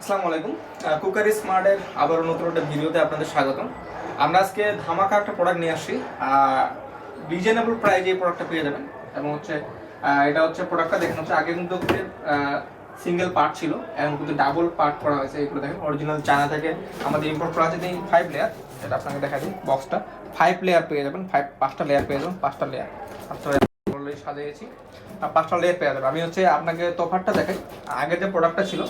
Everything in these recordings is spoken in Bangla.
আসসালামু আলাইকুম। কুকারি স্মার্টের আবারও নতুন একটা ভিডিওতে আপনাদের স্বাগতম। আমরা আজকে ধামাকা একটা প্রোডাক্ট নিয়ে আসছি। রিজনেবল প্রাইজে এই প্রোডাক্টটা পেয়ে যাবেন। এবং হচ্ছে এটা হচ্ছে প্রোডাক্টটা দেখেন হচ্ছে আগে কিন্তু সিঙ্গেল পার্ট ছিল এবং কিন্তু ডাবল পার্ট করা হয়েছে এগুলো দেখেন। অরিজিনাল চায়না থেকে আমাদের ইম্পোর্ট করা আছে ফাইভ লেয়ার এটা আপনাকে দেখা দিই বক্সটা ফাইভ লেয়ার পেয়ে যাবেন ফাইভ পাঁচটা লেয়ার পেয়ে যাবেন, পাঁচটা লেয়ার সাজিয়েছি। আর পাঁচটা লেয়ার পেয়ে যাবেন। আমি হচ্ছে আপনাকে তফাতটা দেখাই। আগে যে প্রোডাক্টটা ছিল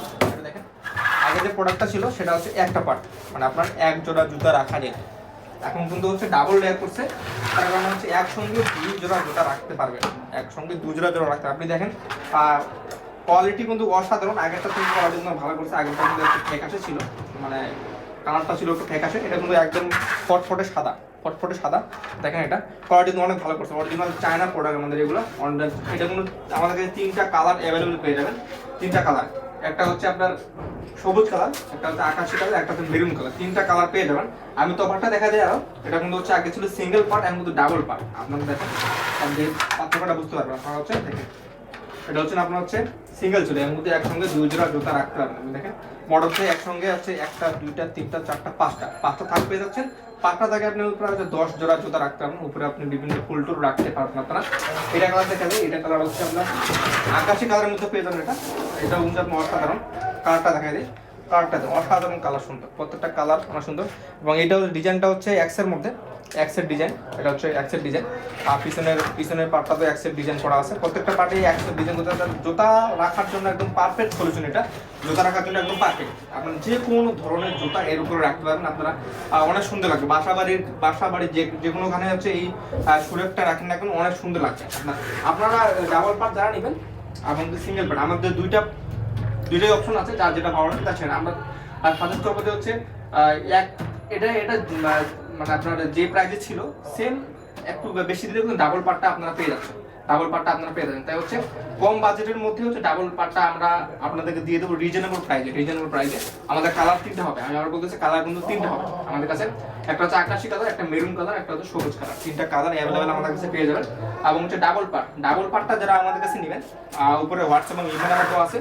আগে যে প্রোডাক্টটা ছিল, সেটা হচ্ছে একটা পার্ট মানে আপনার এক জোড়া জুতা রাখা যায় এখন কিন্তু হচ্ছে ডাবল লেয়ার করছে। তার কারণে হচ্ছে একসঙ্গে দুই জোড়া জুতা রাখতে পারবেন। একসঙ্গে দু জোড়া জোড়া রাখতে আপনি দেখেন কোয়ালিটি কিন্তু অসাধারণ। আগেরটা থেকে কোয়ালিটি কিন্তু ভালো করছে, আগেরটা কিন্তু একটু ফেকাশে ছিল। মানে কালারটা ছিল একটু ফেকাশে এটা কিন্তু একদম ফটফটে সাদা ফটফটে সাদা। দেখেন এটা। কোয়ালিটি কিন্তু অনেক ভালো করছে। অরিজিনাল চায়না প্রোডাক্ট আমাদের এগুলো। Original- এটা কিন্তু আমাদের কাছে তিনটা কালার অ্যাভেলেবেল পেয়ে যাবেন। তিনটা কালার একটা হচ্ছে আপনার সবুজ কালার, একটা হচ্ছে আকাশি কালার, একটা হচ্ছে মেরুন কালার। তিনটা কালার পেয়ে যাবেন। আমি তফাৎটা দেখা যায় আরও। এটা কিন্তু হচ্ছে আগে ছিল সিঙ্গেল পার্ট এখন কিন্তু ডাবল পার্ট আপনারা দেখেন আপনি পার্থক্যটা বুঝতে পারবেন আপনারা হচ্ছে, দেখেন। এটা হচ্ছে আপনার হচ্ছে সিঙ্গেল ছিল। এর মধ্যে একসঙ্গে দুই জোড়া জুতা রাখতে পারবেন। দেখেন মডেলতে একসঙ্গে হচ্ছে একটা, দুইটা, তিনটা, চারটা, পাঁচটা পাঁচটা থাক পেয়ে যাচ্ছেন। পাঁচটা থেকে আপনি উপরে হচ্ছে দশ জোড়া জুতা রাখতে উপরে আপনি বিভিন্ন ফুল টুল রাখতে পারবেন আপনারা। এটা কালার দেখা এটা কালার হচ্ছে আপনার আকাশি কালারের মধ্যে পেয়ে যাবেন এটা। এটা হচ্ছে আপনার অসাধারণ কালারটা দেখা যায়। কালারটা অসাধারণ কালার সুন্দর। প্রত্যেকটা কালার অনেক সুন্দর। এবং এটা ডিজাইনটা হচ্ছে এক্সের মধ্যে। এক্সের ডিজাইন এটা হচ্ছে এক্সের ডিজাইন আর পিছনের পিছনের পার্টটা তো এক্সের ডিজাইন করা আছে। প্রত্যেকটা পার্টে এক্সের ডিজাইন করতে জুতা রাখার জন্য একদম পারফেক্ট সলিউশন এটা। জুতা রাখার জন্য একদম পারফেক্ট আপনার যে কোনো ধরনের জুতা এর উপরে রাখতে পারবেন। আপনারা অনেক সুন্দর লাগবে। বাসা বাড়ির বাসা বাড়ির যে যে কোনোখানে হচ্ছে এই সুরেকটা রাখেন না কেন, অনেক সুন্দর লাগছে। আপনার আপনারা ডাবল পার্ট যারা নেবেন, এবং সিঙ্গেল পার্ট আমাদের দুইটা দুইটাই অপশন আছে। যার যেটা ভালো লাগে তার সেটা। আমরা সাজেস্ট করব যে হচ্ছে এক এটা এটা মানে আপনার যে প্রাইজে ছিল সেম একটু বেশি দিলে কিন্তু ডাবল পার্টটা আপনারা পেয়ে যাচ্ছেন। ডাবল পার্টটা আপনারা পেয়ে যাবেন তাই হচ্ছে কম বাজেটের মধ্যে হচ্ছে ডাবল পার্টটা আমরা আপনাদেরকে দিয়ে দেবো রিজনেবল প্রাইজে রিজনেবল প্রাইজে আমাদের কালার তিনটা হবে। আমি আবার বলতেছি কালার কিন্তু তিনটা হবে আমাদের কাছে। একটা হচ্ছে আকাশি কালার একটা মেরুন কালার একটা হচ্ছে সবুজ কালার তিনটা কালার অ্যাভেলেবেল আমাদের কাছে পেয়ে যাবেন। এবং হচ্ছে ডাবল পার্ট ডাবল পার্টটা যারা আমাদের কাছে নেবেন উপরে হোয়াটসঅ্যাপ এবং ইমেল নাম্বার দেওয়া আছে।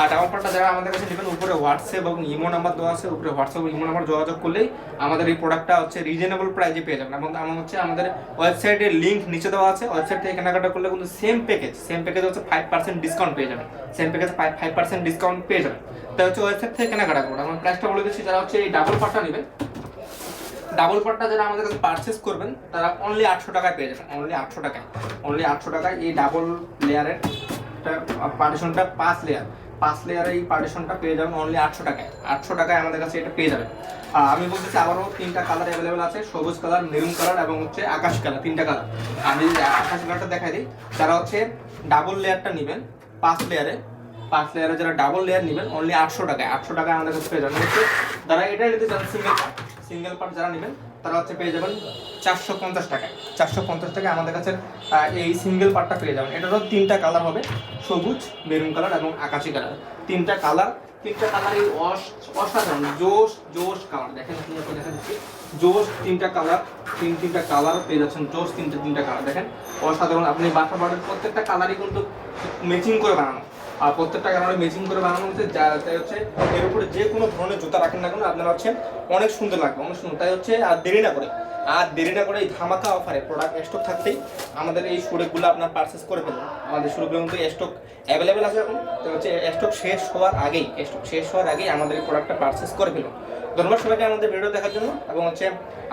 আর ডাবল পার্টটা যারা আমাদের কাছে নেবেন, উপরে হোয়াটসঅ্যাপ এবং ইমো নাম্বার দেওয়া আছে, উপরে হোয়াটসঅ্যাপ ইমো নাম্বার যোগাযোগ করলেই আমাদের এই প্রোডাক্টটা হচ্ছে রিজনেবল প্রাইজে পেয়ে যাবেন। এবং আমার হচ্ছে আমাদের ওয়েবসাইটের লিঙ্ক নিচে দেওয়া আছে। ওয়েবসাইট থেকে কেনাকাটা করলে কিন্তু সেম প্যাকেজ সেম প্যাকেজ হচ্ছে ফাইভ পার্সেন্ট ডিসকাউন্ট পেয়ে যাবেন। Same package five five percent discount পেয়ে যাবেন। তাই হচ্ছে ওয়েবসাইট থেকে কেনাকাটা করুন। আমার প্রাইসটা বলে দিচ্ছি, যারা হচ্ছে এই ডাবল পার্টটা নেবেন ডাবল পার্টটা যারা আমাদের কাছে পারচেস করবেন, তারা অনলি আটশো টাকায় পেয়ে যাবেন। অনলি আটশো টাকায়। অনলি আটশো টাকায় এই ডাবল লেয়ারের পার্টিশনটা পাঁচ লেয়ার পাঁচ লেয়ারের এই পার্টিশনটা পেয়ে যাবেন অনলি আটশো টাকায়। আটশো টাকায় আমাদের কাছে এটা পেয়ে যাবেন। আর আমি বলতেছি আবারও তিনটা কালার অ্যাভেলেবেল আছে, সবুজ কালার মেরুন কালার এবং হচ্ছে আকাশ কালার তিনটা কালার আমি আকাশ কালারটা দেখাই দিই, যারা হচ্ছে ডাবল লেয়ারটা নেবেন, পাঁচ লেয়ারে পাঁচ লেয়ারে যারা ডাবল লেয়ার নেবেন অনলি আটশো টাকায় আটশো টাকায় আমাদের কাছে পেয়ে যাবেন। যারা এটা নিতে চান সিঙ্গেল পার্ট সিঙ্গেল পার্ট যারা নেবেন তারা হচ্ছে পেয়ে যাবেন চারশো পঞ্চাশ টাকায়। চারশো পঞ্চাশ টাকায় আমাদের কাছে এই সিঙ্গেল পার্টটা পেয়ে যাবেন। এটারও তিনটা কালার হবে, সবুজ মেরুন কালার এবং আকাশি কালার তিনটা কালার তিনটা কালারই অসাধারণ, জোশ জোশ কালার দেখেন দেখেন জোশ তিনটা কালার তিন, তিনটা কালার পেয়ে যাচ্ছেন, জোশ তিনটা তিনটা কালার দেখেন, অসাধারণ। আপনি বাসা বাড়ির প্রত্যেকটা কালারই কিন্তু ম্যাচিং করে বানানো। আর প্রত্যেকটা কালারে ম্যাচিং করে বানানো হচ্ছে যা তাই হচ্ছে এর উপরে যে কোনো ধরনের জুতা রাখেন না কেন, আপনারা হচ্ছে অনেক সুন্দর লাগবে, অনেক সুন্দর। তাই হচ্ছে আর দেরি না করে, আর দেরি না করে এই ধামাকা অফারে প্রোডাক্ট স্টক থাকতেই আমাদের এই সুরেকগুলো আপনার পারচেস করে ফেলুন। আমাদের সুরেগুলো কিন্তু স্টক অ্যাভেলেবেল আছে এখন। তো হচ্ছে স্টক শেষ হওয়ার আগেই স্টক শেষ হওয়ার আগেই আমাদের এই প্রোডাক্টটা পারচেস করে ফেলুন। ধন্যবাদ সবাইকে আমাদের ভিডিও দেখার জন্য, এবং হচ্ছে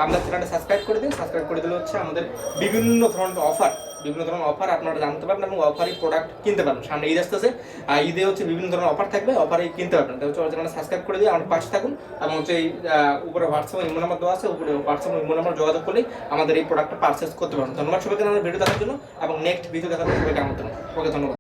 আপনার চ্যানেলটা সাবস্ক্রাইব করে দিন। সাবস্ক্রাইব করে দিলে হচ্ছে আমাদের বিভিন্ন ধরনের অফার বিভিন্ন ধরনের অফার আপনারা জানতে পারবেন এবং অফারে প্রোডাক্ট কিনতে পারবেন। সামনে ঈদ আসতেছে, আর ঈদে হচ্ছে বিভিন্ন ধরনের অফার থাকবে অফারে কিনতে পারবেন। তাই হচ্ছে চ্যানেলটা সাবস্ক্রাইব করে দিয়ে আমার পাশে থাকুন এবং হচ্ছে এই উপরে হোয়াটসঅ্যাপ ইমো নাম্বার দেওয়া আছে, উপরে হোয়াটসঅ্যাপ ইমো নাম্বার যোগাযোগ করলেই আমাদের এই প্রোডাক্টটা পারচেস করতে পারবেন। ধন্যবাদ সবাইকে আমাদের ভিডিও দেখার জন্য এবং নেক্সট ভিডিও দেখার জন্য সবাইকে আমন্ত্রণ। ওকে, ধন্যবাদ।